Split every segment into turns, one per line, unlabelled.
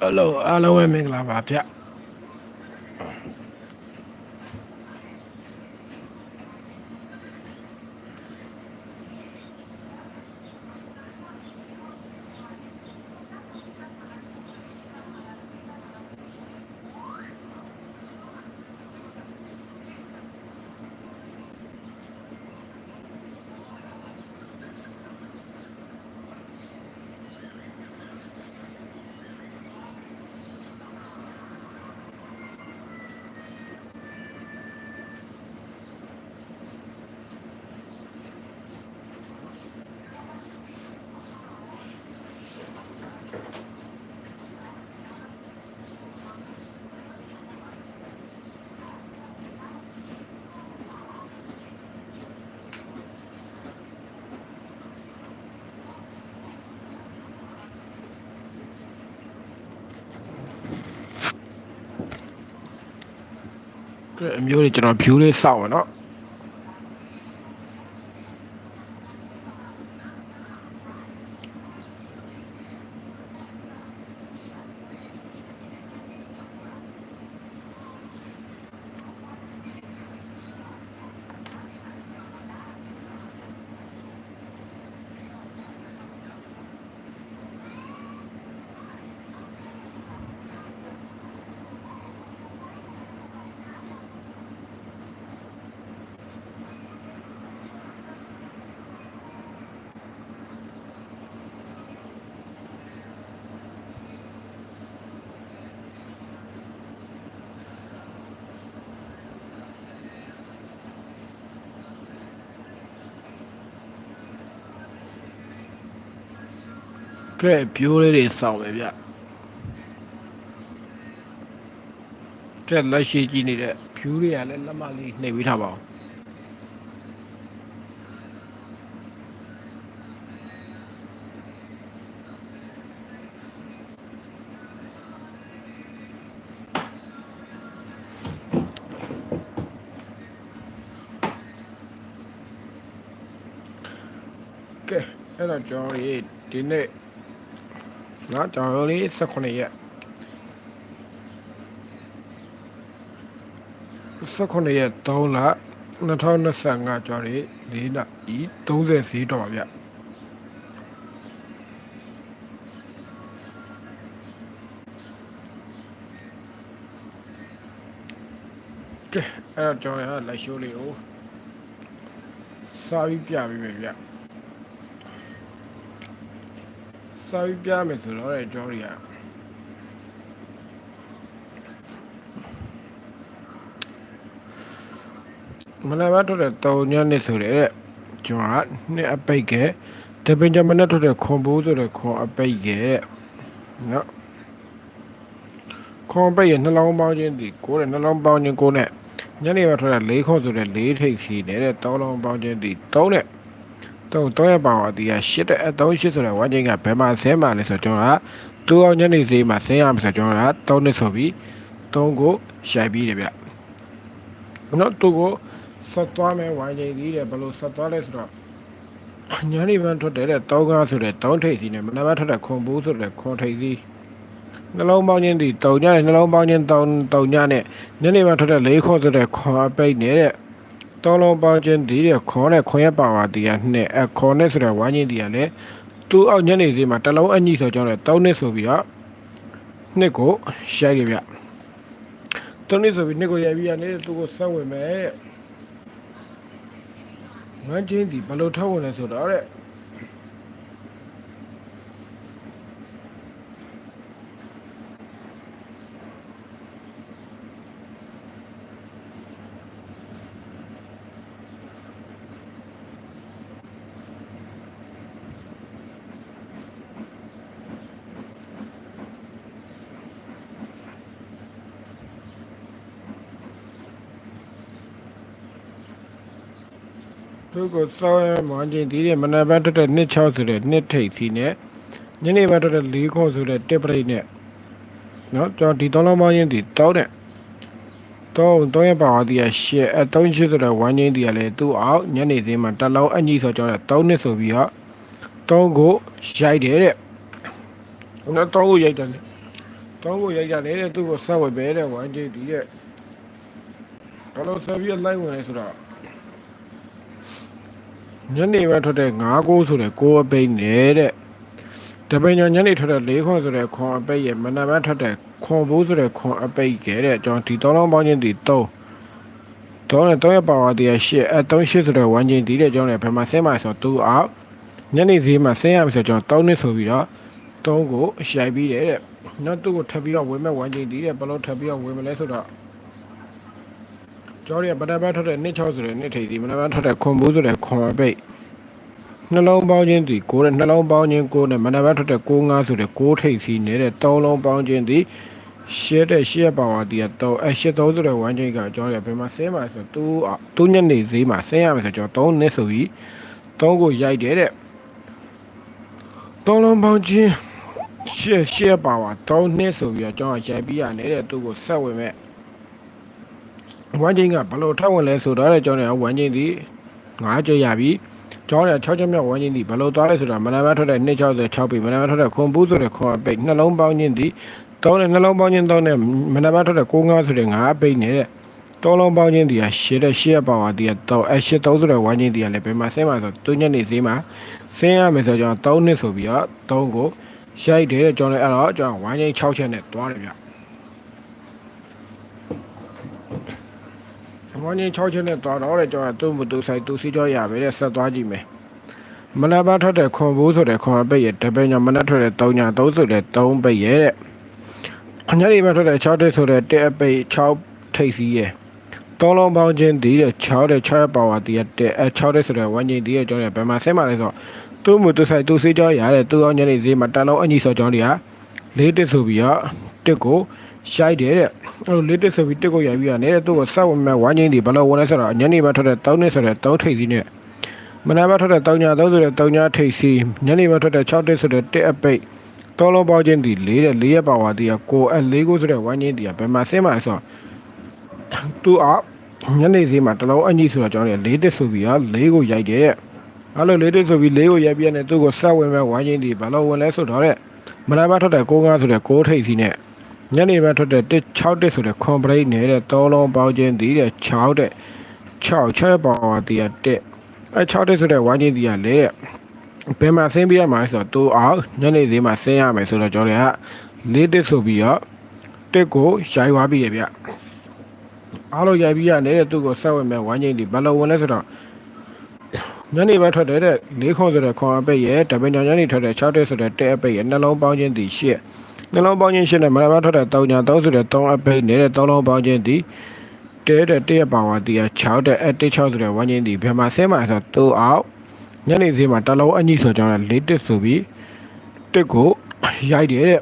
အဲ့လိုအားလုံးပဲမင်္ဂလာပါဗျ အမျိုးတွေကျွန်တော် view လေးစောက်ရနော် ကဲ view လေးတွေစောက်ပဲဗျကဲလက်ရှိကြည့်နေတဲ့ view တွေကလည်းလက်မလေးနှိပ်ပေးထားပါအောင်ကဲအဲ့တော့ကျွန်တော်တို့ဒီနေ့ နော်ကျွန်တော်တို့လေး18ရက်18ရက်3လ2025ကျော်လေး၄လဤ30စီးတော့ပါဗျကဲအဲ့တော့ကျွန်တော်ရလက်ရှိုးလေးကိုစာပြီးပြပေးမယ်ဗျ စာပြီးပြမယ်ဆိုတော့တဲ့ကျွန်တော်တွေကမနက်ပိုင်းထွက်တဲ့တုံညနေဆိုတဲ့ကျွန်တော်ကနှစ်အပိတ်ကတပင်ကြမနဲ့ထွက်တဲ့ခွန်ဘိုးဆိုတဲ့ခွန်အပိတ်ကနော်ခွန်အပိတ်ရဲ့နှလုံးပေါင်းခြင်းဒီကိုတဲ့နှလုံးပေါင်းခြင်းကိုနဲ့ညနေပိုင်းထွက်တဲ့လေးခွန်ဆိုတဲ့လေးထိပ်စီနေတဲ့တောင်းလုံးပေါင်းခြင်းဒီတုံးတဲ့ တုံးတော့ရပါတော့ဒီကရှစ်တဲ့အတုံးရှစ်ဆိုတဲ့ဝမ်းချင်းကဘယ်မှာဆဲမှာလဲဆိုတော့ကျွန်တော်ကတူအောင်ညနေစီမှာဆင်းရမှာဆိုတော့ကျွန်တော်ကတုံးနှစ်ဆိုပြီးတုံးကိုရှိုက်ပြီးတယ်ဗျနော်တူကိုဆက်သွားမယ်ဝိုင်းချိန်ကြီးတယ်ဘယ်လိုဆက်သွားလဲဆိုတော့ညနေပိုင်းထွက်တယ်တဲ့တောင်းကားဆိုတဲ့တောင်းထိပ်စီနဲ့မနက်ပိုင်းထွက်တဲ့ခွန်ဘူးဆိုတဲ့ခွန်ထိပ်စီနှလုံးပေါင်းခြင်းဒီတုံညနဲ့နှလုံးပေါင်းခြင်းတောင်းတုံညနဲ့ညနေပိုင်းထွက်တဲ့လေးခွန်ဆိုတဲ့ခွန်အပိတ်နေတဲ့ တောင်းလုံးပေါင်းခြင်းဒီတဲ့ခွန်နဲ့ခွန်ရပါဝါတီကနှစ်အခွန်နဲ့ဆိုတဲ့ဝိုင်းချင်းတီကလည်းသူ့အောက်ညနေစီမှာတစ်လုံးအညီဆိုကြောင်းတဲ့တောင်းနှစ်ဆိုပြီးတော့နှစ်ကိုရိုက်ရဗျတောင်းနှစ်ဆိုပြီးနှစ်ကိုရိုက်ပြီးရနေသူ့ကိုဆက်ဝင်မယ်တဲ့ငန်းချင်းဒီဘယ်လိုထုတ်ဝင်လဲဆိုတော့တဲ့ သူကိုစောင်းရမောင်းချင်းဒီတဲ့မနက်ပိုင်းထွက်တဲ့နှစ်6ဆိုတဲ့နှစ်ထိပ်စီနဲ့ညနေပိုင်းထွက်တဲ့၄ခေါဆိုတဲ့တစ်ပရိတ်နဲ့နော်ကျွန်တော်ဒီသုံးလုံးမောင်းချင်းဒီတောင်းတဲ့တော့တော့ရပါဝတီရရှေ့အတုံးရှိဆိုတဲ့ဝမ်းချင်းဒီကလည်းသူ့အောက်ညနေစင်းမှာတစ်လုံးအညီဆိုကြောင်းတဲ့3နှစ်ဆိုပြီးတော့3ကိုရိုက်တယ်တဲ့နော်3ကိုရိုက်တယ်လေတောင်းကိုရိုက်ကြနေတဲ့သူ့ကိုဆက်ဝယ်ပဲတဲ့ဝမ်းကျိတ်ဒီတဲ့ဘာလို့ဆက်ပြီးလိုက်ဝင်လဲဆိုတော့ ညနေပဲထွက်တဲ့9ကိုဆိုတဲ့ကိုအပိတ်နေတဲ့တပင်ညညနေထွက်တဲ့4ခွန်ဆိုတဲ့ခွန်အပိတ်ရဲ့မနက်ပိုင်းထွက်တဲ့ခွန်ဘိုးဆိုတဲ့ခွန်အပိတ်ကဲတဲ့ကျွန်တော်ဒီတောင်းလုံးပေါင်းချင်းဒီ3တော့နဲ့တော့ရပါဝါတရားရှစ်အဲ38ဆိုတဲ့ဝမ်းချင်းဒီတဲ့ကျွန်တော်လည်းဘယ်မှာဆင်းမှာဆိုတော့2အောက်ညနေဈေးမှာဆင်းရမယ်ဆိုတော့ကျွန်တော်3နှစ်ဆိုပြီးတော့3ကိုရှိုက်ပြီးတယ်တဲ့နောက်သူ့ကိုထပ်ပြီးတော့ဝင်မဲ့ဝမ်းချင်းဒီတဲ့ဘယ်လို့ထပ်ပြီးတော့ဝင်မလဲဆိုတော့ ကျော်ရပဒပတ်ထွက်တဲ့နှစ်6ဆိုတဲ့နှစ်ထိပ်စီမနက်ပိုင်းထွက်တဲ့ခွန်ဘူးဆိုတဲ့ခွန်အပိတ်နှလုံးပေါင်းခြင်းဒီကိုတဲ့နှလုံးပေါင်းခြင်းကိုနဲ့မနက်ပိုင်းထွက်တဲ့ကိုငါဆိုတဲ့ကိုထိပ်စီနေတဲ့၃လုံးပေါင်းခြင်းဒီရှက်တဲ့ရှက်ပါဝါတီကတော့အရှက်သုံးဆိုတဲ့ဝမ်းချင်းကကျော်ရဘယ်မှာဆင်းမှာဆိုသူ့သူ့ညနေဈေးမှာဆင်းရမယ်ဆိုတော့၃နှစ်ဆိုပြီး၃ကိုရိုက်တယ်တဲ့၃လုံးပေါင်းခြင်းရှက်ရှက်ပါဝါ၃နှစ်ဆိုပြီးတော့ကျောင်းရိုက်ပြီးရနေတဲ့သူ့ကိုဆက်ဝင်မဲ့ ဝမ်းချင်းကဘလို့ထပ်ဝင်လဲဆိုတော့တဲ့ကျောင်းရဝမ်းချင်းဒီ၅ကြရပြီကျောင်းရ6ချက်မြောက်ဝမ်းချင်းဒီဘလို့သွားလဲဆိုတာမနက်ပိုင်းထွက်တဲ့266ပြီမနက်ပိုင်းထွက်တဲ့ခွန်ပူးဆိုတဲ့ခွန်အပိတ်နှလုံးပေါင်းချင်းဒီတောင်းတဲ့နှလုံးပေါင်းချင်းတောင်းတဲ့မနက်ပိုင်းထွက်တဲ့65ဆိုတဲ့5အပိတ်နေတဲ့တောင်းလုံးပေါင်းချင်းဒီကရှစ်တဲ့ရှစ်ရပါဝါဒီကတော့အရှစ်3ဆိုတဲ့ဝမ်းချင်းဒီကလည်းဘယ်မှာဆင်းမှာဆိုသူညနေဈေးမှာဆင်းရမယ်ဆိုတော့3နှစ်ဆိုပြီးတော့3ကိုရိုက်တယ်ကျွန်တော်လည်းအဲ့တော့ကျွန်တော်ဝမ်းချင်း6ချက်နဲ့သွားတယ်ဗျ မ်းချင်း6ချက်နဲ့သွားတော့တဲ့ကျွန်တော်သူ့မတူဆိုင်သူစီကြောရပဲတဲ့ဆက်သွားကြည့်မယ်မနက်ပိုင်းထွက်တဲ့ခွန်ဘိုးဆိုတဲ့ခွန်အပိတ်ရတပည့်ညမနက်ထွက်တဲ့3ည3ဆိုတဲ့3ပိတ်ရတဲ့ညနေပိုင်းထွက်တဲ့6တိတ်ဆိုတဲ့1အပိတ်6ထိပ်စီးရသုံးလုံးပေါင်းချင်းဒီတဲ့6တဲ့6ပါဝါဒီတဲ့အဲ6တဲ့ဆိုတဲ့ဝမ်းချင်းဒီရဲ့ကျွန်တော်ဘယ်မှာဆင်းมาလဲဆိုတော့သူ့မူသူဆိုင်သူစီကြောရတဲ့သူ့အောင်ညနေဈေးမှာတန်လုံးအညီစော်ကြောင်းတွေကလေးတစ်ဆိုပြီးတော့တစ်ကို ရှိုက်တယ်တဲ့အဲ့လိုလေးတစ်ဆိုပြီးတစ်ကိုရိုက်ပြီးတော့နေတဲ့သူ့ကိုစောက်ဝင်မဲ့ဝမ်းချင်းဒီဘယ်လိုဝင်လဲဆိုတော့ညနေပိုင်းထွက်တဲ့3နှစ်ဆိုတဲ့3ထိပ်စီးနဲ့မနက်ပိုင်းထွက်တဲ့3ည3ဆိုတဲ့3ညထိပ်စီးညနေပိုင်းထွက်တဲ့6တစ်ဆိုတဲ့1အပိတ်သုံးလုံးပေါင်းချင်းဒီ၄တဲ့၄ရက်ပါဝါဒီကကိုအဲ၄ကိုဆိုတဲ့ဝမ်းချင်းဒီကဘယ်မှာဆင်းမှာလဲဆိုတော့သူ့အောင်ညနေဈေးမှာတလုံးအညီဆိုတော့ကျွန်တော်လေးတစ်ဆိုပြီးတော့၄ကိုရိုက်တယ်တဲ့အဲ့လိုလေးတစ်ဆိုပြီး၄ကိုရိုက်ပြတဲ့သူ့ကိုဆက်ဝင်မဲ့ဝိုင်းချင်းဒီဘာလို့ဝင်လဲဆိုတော့တဲ့မနာဘထွက်တဲ့6ငါဆိုတဲ့6ထိပ်စီနဲ့ ညနေဘက်ထွက်တဲ့6တစ်ဆိုတဲ့ complete နေတဲ့သုံးလုံးပေါင်းချင်းဒီတဲ့6တဲ့6ချက်ပါဝါတီးတဲ့အဲ6တစ်ဆိုတဲ့ဝိုင်းချင်းဒီကလေတဲ့ဘယ်မှာဆင်းပြရမှာလဲဆိုတော့သူ့အောင်ညနေဈေးမှာဆင်းရမယ်ဆိုတော့ကျွန်တော်ကလေးတစ်ဆိုပြီးတော့တစ်ကိုရိုက်သွားပြီတယ်ဗျအားလုံးရိုက်ပြီးရနေတဲ့သူ့ကိုဆက်ဝင်မဲ့ဝိုင်းချင်းဒီဘယ်လိုဝင်လဲဆိုတော့ညနေပိုင်းထွက်တဲ့လေးခွန်ဆိုတဲ့ခွန်အပိတ်ရဲ့တပင်ညညနေထွက်တဲ့6တဲ့ဆိုတဲ့တဲအပိတ်ရဲ့နှလုံးပေါင်းချင်းဒီရှစ် နှလုံးပေါင်းချင်းရှစ်နဲ့မနက်ပိုင်းထွက်တဲ့3ညာ3ဆိုတဲ့3အပိတ်နေတဲ့3လုံးပေါင်းချင်းဒီတဲတဲ့တရပါဝါတီက6တဲ့အဲ6ဆိုတဲ့ဝိုင်းချင်းဒီဘယ်မှာဆင်းမှာဆိုတော့သူ့အောက်ညနေဈေးမှာတလုံးအညီဆိုကြောင်းလေးတစ်ဆိုပြီးတစ်ကိုရိုက်တယ်တဲ့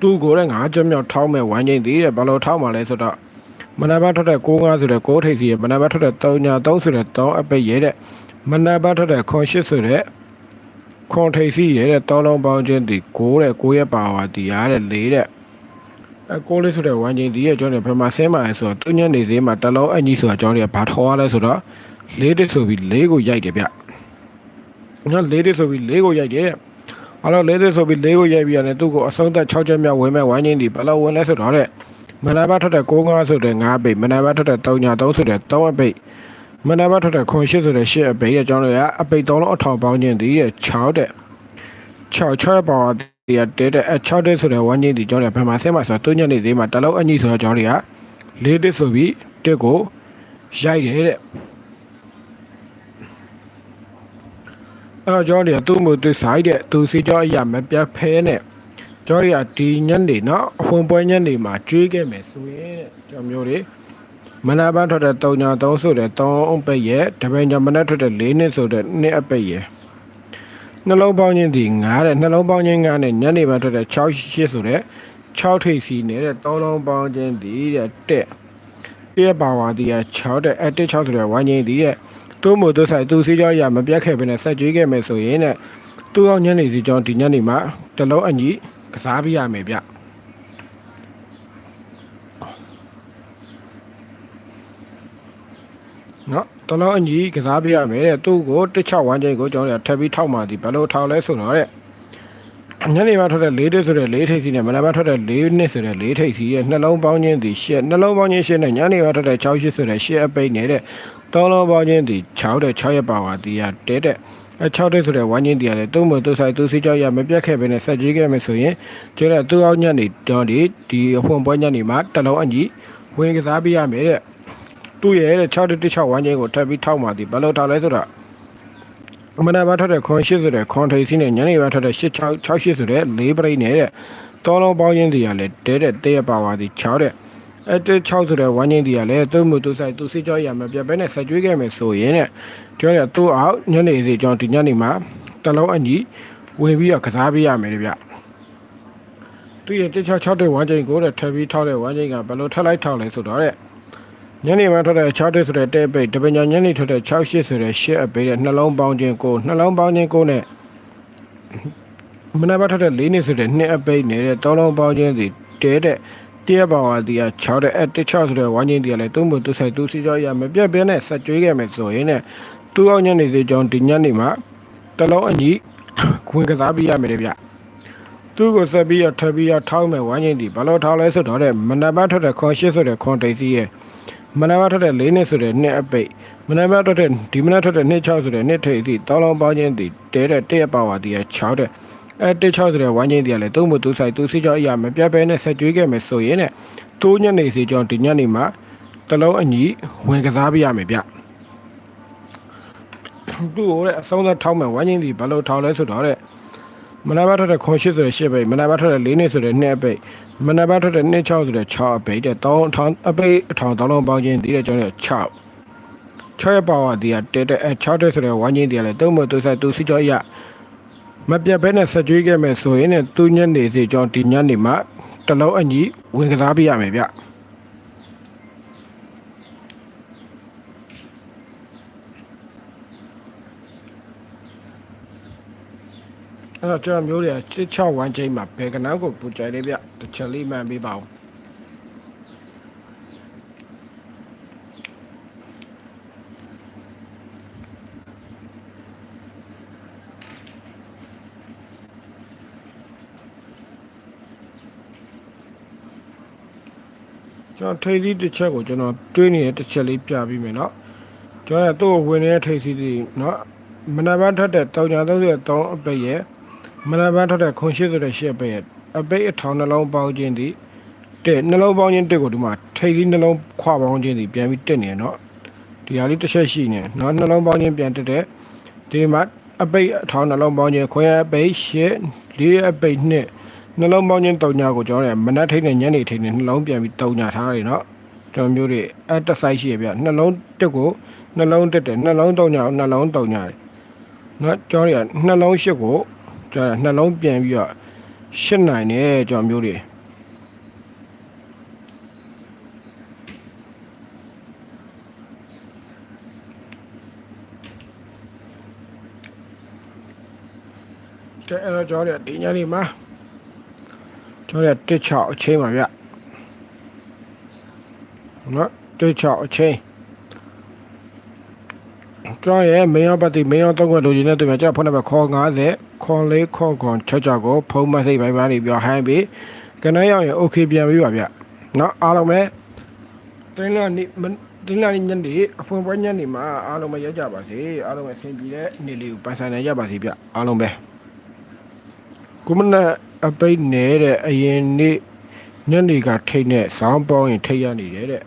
သူ့ကိုလည်းငါးချက်မြောက်ထောင်းမဲ့ဝိုင်းချင်းဒီတဲ့ဘယ်လိုထောင်းမှာလဲဆိုတော့မနက်ပိုင်းထွက်တဲ့6ငါဆိုတဲ့6ထိပ်စီရဲ့မနက်ပိုင်းထွက်တဲ့3ညာ3ဆိုတဲ့3အပိတ်ရဲ့တဲ့မနက်ပိုင်းထွက်တဲ့ခွန်8ဆိုတဲ့ ခွန်ထိပ်စီရဲ့တဲ့3လုံးပေါင်းချင်းဒီ6တဲ့6ရဲ့ပါဝါဒီရတဲ့4တဲ့အဲ6လေးဆိုတဲ့ဝမ်းချင်းဒီရဲ့ကျောင်းတွေဘယ်မှာဆင်းမှာလဲဆိုတော့သူညနေဈေးမှာတလုံးအညီဆိုတော့ကျောင်းတွေကဘာထော်ရလဲဆိုတော့4တစ်ဆိုပြီး4ကိုရိုက်တယ်ဗျနော်4တစ်ဆိုပြီး4ကိုရိုက်တယ်အဲ့တော့4တစ်ဆိုပြီး4ကိုရိုက်ပြီးရတယ်သူ့ကိုအဆုံးသက်6ချက်မြောက်ဝင်မဲ့ဝမ်းချင်းဒီဘယ်လိုဝင်လဲဆိုတော့တဲ့မနက်ပိုင်းထွက်တဲ့6ငါဆိုတဲ့5ပိတ်မနက်ပိုင်းထွက်တဲ့3ညာ3ဆိုတဲ့3အပိတ် မနက်ပိုင်းထွက်တဲ့ခွန်8ဆိုတဲ့8အပိတ်ရဲ့ကျောင်းတွေကအပိတ်3လုံးအထောင်ပေါင်းခြင်းဒီရဲ့6တဲ့6 6ပေါင်းဒီကတဲတဲ့အဲ6တဲ့ဆိုတဲ့ဝမ်းချင်းဒီကျောင်းတွေဘယ်မှာဆင်းမှာဆိုတော့တုံးညနေသေးမှာတလုံးအညီဆိုတော့ကျောင်းတွေက၄တစ်ဆိုပြီးတစ်ကိုရိုက်တယ်တဲ့အဲတော့ကျောင်းတွေကသူ့မို့သူဆိုင်တဲ့သူစီကျောင်းအရာမပြတ်ဖဲနဲ့ကျောင်းတွေကဒီညနေနော်အဖွင့်ပွဲညနေမှာကျွေးခဲ့မယ်ဆိုရင်တဲ့ကျောင်းမျိုးတွေ မနက်ပိုင်းထွက်တဲ့3ညာ3ဆိုတဲ့3အုံပိတ်ရဲ့တပင်ညမနက်ထွက်တဲ့4နှစ်ဆိုတဲ့2အပိတ်ရဲ့နှလုံးပေါင်းခြင်းဒီ9တဲ့နှလုံးပေါင်းခြင်း9နဲ့ညနေပိုင်းထွက်တဲ့6 8ဆိုတဲ့6ထိပ်စီနေတဲ့3လုံးပေါင်းခြင်းဒီတဲ့တက်ပြည့်ပါဝါဒီက6တဲ့အဲ့တက်6ဆိုတဲ့ဝိုင်းခြင်းဒီတဲ့သူ့မို့သူဆိုင်သူစီကြောရမပြတ်ခဲ့ဘဲနဲ့ဆက်ကြွေးခဲ့မယ်ဆိုရင်တဲ့သူ့အောင်ညနေစီကြောဒီညနေမှာတလုံးအညီကစားပြရမယ်ဗျ နော်တလုံးအညီကစားပြရမယ်တဲ့သူ့ကိုတစ်ချောက်ဝမ်းချိန်ကိုကျွန်တော်တို့ထပ်ပြီးထောက်မှဒီဘယ်လိုထောက်လဲဆိုတော့တဲ့တညနေပိုင်းထွက်တဲ့၄တစ်ဆိုတဲ့၄ထိပ်စီနဲ့မနက်ပိုင်းထွက်တဲ့၄နှစ်ဆိုတဲ့၄ထိပ်စီရဲ့နှလုံးပေါင်းခြင်းသည်၈နှလုံးပေါင်းခြင်း၈နဲ့ညနေပိုင်းထွက်တဲ့6ရှစ်ဆိုတဲ့၈အပိတ်နေတဲ့သုံးလုံးပေါင်းခြင်းသည်6တဲ့6ရက်ပါဝါတီးရတဲတဲ့အဲ6တဲ့ဆိုတဲ့ဝမ်းချင်းတီးရတယ်တုံးမတူဆိုင်သူစီကြောက်ရမပြတ်ခဲ့ပဲနဲ့ဆက်ကြီးခဲ့မယ်ဆိုရင်ကျတော့သူ့အောက်ညက်နေတော့ဒီဒီအဖွင့်ပွဲညက်နေမှာတစ်လုံးအညီဝင်ကစားပြရမယ်တဲ့ သူ့ရဲ့တဲ့6တဲ့6ဝမ်းချင်းကိုထပ်ပြီးထောက်မှသည်ဘယ်လိုထောက်လဲဆိုတော့အမနာဘာထွက်တဲ့ခွန်ရှိဆိုတဲ့ခွန်ထိပ်စီးနဲ့ညနေဘာထွက်တဲ့6 6 6ရှိဆိုတဲ့၄ပရိတ်နဲ့တဲ့တောလုံးပေါင်းချင်းစီကလည်းတဲတဲ့တဲရပါဝါဒီ6တဲ့အဲတဲ6ဆိုတဲ့ဝမ်းချင်းစီကလည်းသူ့မှုသူဆိုင်သူစိကြောရမှာပြပဲနဲ့ဆက်ကျွေးခဲ့မယ်ဆိုရင်တဲ့ကျော်ရသူ့အောက်ညနေစီကြောင်းဒီညနေမှာတလုံးအညီဝင်ပြီးတော့ကစားပေးရမယ်ဗျသူရဲ့တက်6 6တဲ့ဝမ်းချင်းကိုတဲ့ထပ်ပြီးထောက်တဲ့ဝမ်းချင်းကဘယ်လိုထပ်လိုက်ထောက်လဲဆိုတော့တဲ့ ညနေမှထွက်တဲ့6တက်ဆိုတဲ့တဲ့ပိတ်တပညာညနေထွက်တဲ့6ရှစ်ဆိုတဲ့ရှစ်အပိတ်တဲ့နှလုံးပေါင်းခြင်းကိုနှလုံးပေါင်းခြင်းကိုနဲ့မနက်ဘက်ထွက်တဲ့၄နှစ်ဆိုတဲ့နှစ်အပိတ်နေတဲ့တောလုံးပေါင်းခြင်းစီတဲတဲ့တရပါဝါဒီက6တဲ့အဲတ6ဆိုတဲ့ဝမ်းခြင်းတီကလည်းသုံးဖို့သူဆိုင်သူစီကြောရမပြတ်ပြဲနဲ့ဆက်ကျွေးခဲ့မယ်ဆိုရင်ねသူ့အောင်ညနေစီကြောင်းဒီညနေမှာတလုံးအညီခွင်ကစားပြရမယ်ဗျသူ့ကိုဆက်ပြီးတော့ထပ်ပြီးတော့ထောင်းမယ်ဝမ်းခြင်းတီဘာလို့ထောင်းလဲဆိုတော့တဲ့မနက်ဘက်ထွက်တဲ့ခွန်ရှစ်ဆိုတဲ့ခွန်တိတ်စီရဲ့ မနက်ဘက်ထွက်တဲ့၄နှစ်ဆိုတဲ့နှစ်အပိတ်မနက်ဘက်ထွက်တဲ့ဒီမနက်ထွက်တဲ့နှစ်6ဆိုတဲ့နှစ်ထိပ်အထိတောင်းလောင်းပေါင်းခြင်းတည်တဲတဲ့တရက်ပါဝါတည်ရ6တဲ့အဲတစ်6ဆိုတဲ့ဝမ်းချင်းတည်ရလေသုံးမှုသူဆိုင်သူစီကြောအရာမပြတ်ဘဲနဲ့ဆက်ကျွေးခဲ့မယ်ဆိုရင်တဲ့တိုးညနေစီကြောင်းဒီညနေမှာတလုံးအညီဝင်ကစားပြရမယ်ဗျသူ့ကိုတဲ့အဆုံးသတ်ထောက်မယ်ဝမ်းချင်းတည်ဘယ်လိုထောက်လဲဆိုတော့တဲ့ မနက်ဘက်ထွက်တဲ့ခွန်ရှစ်ဆိုတဲ့ရှစ်ပိတ်မနက်ဘက်ထွက်တဲ့၄နှစ်ဆိုတဲ့နှစ်အပိတ်မနက်ဘက်ထွက်တဲ့နှစ်6ဆိုတဲ့6အပိတ်တဲ့တောင်းထောင်းအပိတ်အထောင်တောင်းလုံးပေါင်းခြင်းတည်တဲ့ကျွန်တော်6 6ရဲ့ပါဝါတည်ရတဲတဲ့အဲ6တဲ့ဆိုတဲ့ဝမ်းချင်းတည်ရလဲတုံးမတူဆိုင်သူစီကြောရမပြတ်ဘဲနဲ့ဆက်ကြွေးခဲ့မယ်ဆိုရင်လည်းသူညက်နေစီကြောင်းဒီညက်နေမှာတလုံးအညီဝင်ကစားပြရမယ်ဗျ အဲ့တော့ကျွန်တော်မျိုးတွေက6 1ချိန်မှာဘယ်ကနောက်ကိုပူကြိုင်လေးဗျတစ်ချက်လေးမှန်ပေးပါဦးကျွန်တော်ထိပ်သီးတစ်ချက်ကိုကျွန်တော်တွေးနေတဲ့တစ်ချက်လေးပြပြီးမယ်เนาะကျွန်တော်ကသူ့ကိုဝင်နေတဲ့ထိပ်သီးတွေเนาะမနက်ပိုင်းထွက်တဲ့တောင်ညာ33အပိတ်ရဲ့ မနက်ပိုင်းထွက်တဲ့ခွန်ရှိဆိုတဲ့ရှက်ပဲအပိတ်အထောင်နှလုံးပေါင်းခြင်းဒီတဲ့နှလုံးပေါင်းခြင်းတက်ကိုဒီမှာထိပ်သီးနှလုံးခွာပေါင်းခြင်းဒီပြန်ပြီးတက်နေရနော်ဒီဟာလေးတစ်ချက်ရှိနေနော်နှလုံးပေါင်းခြင်းပြန်တက်တဲ့ဒီမှာအပိတ်အထောင်နှလုံးပေါင်းခြင်းခွန်ရအပိတ်ရှက်လေးအပိတ်နှစ်နှလုံးပေါင်းခြင်းတုံညာကိုကျွန်တော်ရမနက်ထိတ်နဲ့ညနေထိတ်နဲ့နှလုံးပြန်ပြီးတုံညာထားရတယ်နော်ကျွန်တော်မျိုးတွေအတက်ဆိုင်ရှိရပြနှလုံးတက်ကိုနှလုံးတက်တယ်နှလုံးတုံညာနှလုံးတုံညာတယ်နော်ကျွန်တော်ရနှလုံးရှစ်ကို ကျွန်တော်နှလုံးပြန်ပြီးတော့ရှင်းနိုင်တယ်ကျွန်တော်မျိုးတွေကဲအဲ့တော့ကျွန်တော်တို့ဒီညနေမှာကျွန်တော်တို့တစ်ချောက်အချင်းပါဗျနော်တစ်ချောက်အချင်း ကျွန်တော်ရဲ့မင်းရောပတ်တိမင်းရောတော့ကလိုချင်တဲ့သူများကျွန်တော်ဖုန်းနံပါတ်ခေါ်90ခေါ်လေးခေါ်ခွန်6ကြောက်ကိုဖုန်းမစိတ်ပိုင်းပိုင်းနေပြောဟိုင်းပြီးကနန်းရောက်ရင် okay ပြန်ပြီးပါဗျနော်အားလုံးပဲတင်းလာနေတင်းလာနေညနေအဖွင့်ပွဲညနေမှာအားလုံးပဲရကြပါစေအားလုံးပဲဆင်ပြေတဲ့နေ့လေးကိုပန်းဆိုင်နိုင်ကြပါစေဗျအားလုံးပဲကုမနအပိတ်နဲ့တဲ့အရင်နေ့ညနေကထိတ်နဲ့ဇောင်းပေါင်းရင်ထိတ်ရနေတယ်တဲ့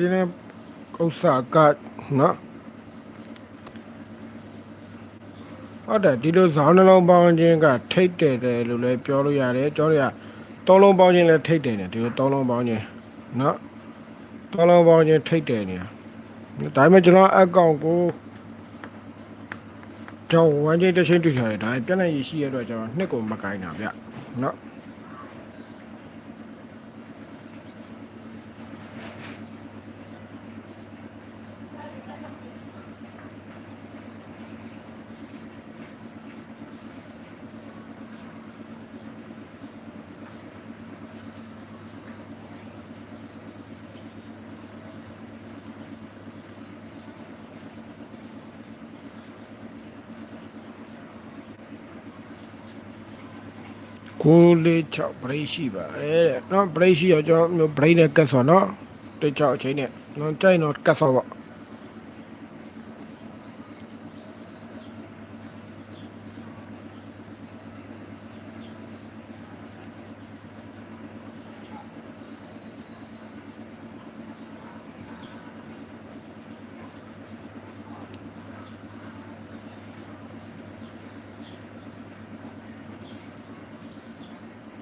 အာဆိုရင်လည်းဥစ္စာကနော်ဟုတ်တယ်ဒီလိုဇောင်းနှလုံးပေါင်းခြင်းကထိတ်တယ်တယ်လို့လည်းပြောလို့ရတယ်ကျောင်းတွေကတောလုံးပေါင်းခြင်းလည်းထိတ်တယ်တယ်ဒီလိုတောလုံးပေါင်းခြင်းနော်တောလုံးပေါင်းခြင်းထိတ်တယ်နေတာဒါပေမဲ့ကျွန်တော်အကောင့်ကိုကျောင်းဝမ်းချင်းတစ်ချင်းတွေ့ထားတယ်ဒါပြက်လက်ရရှိရတဲ့အတွက်ကျွန်တော်နှစ်ကိုမကိုင်းတာဗျနော် 6လေး6 break ရှိပါတယ်တဲ့နော် break ရှိတော့ကျွန်တော်မျိုး break နဲ့ကတ်ဆော်နော်တိတ်6အချိန်နဲ့နော်ကြိုက်တော့ကတ်ဆော်ပေါ့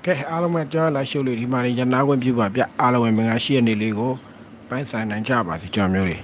ကဲအားလုံးပဲကြောင်းလာရှုပ်လေးဒီမှာနေရနာခွင့်ပြုပါဗျအားလုံးပဲမင်္ဂလာရှိတဲ့နေ့လေးကိုပိုင်းဆိုင်နိုင်ကြပါစေကျွန်တော်မျိုးလေး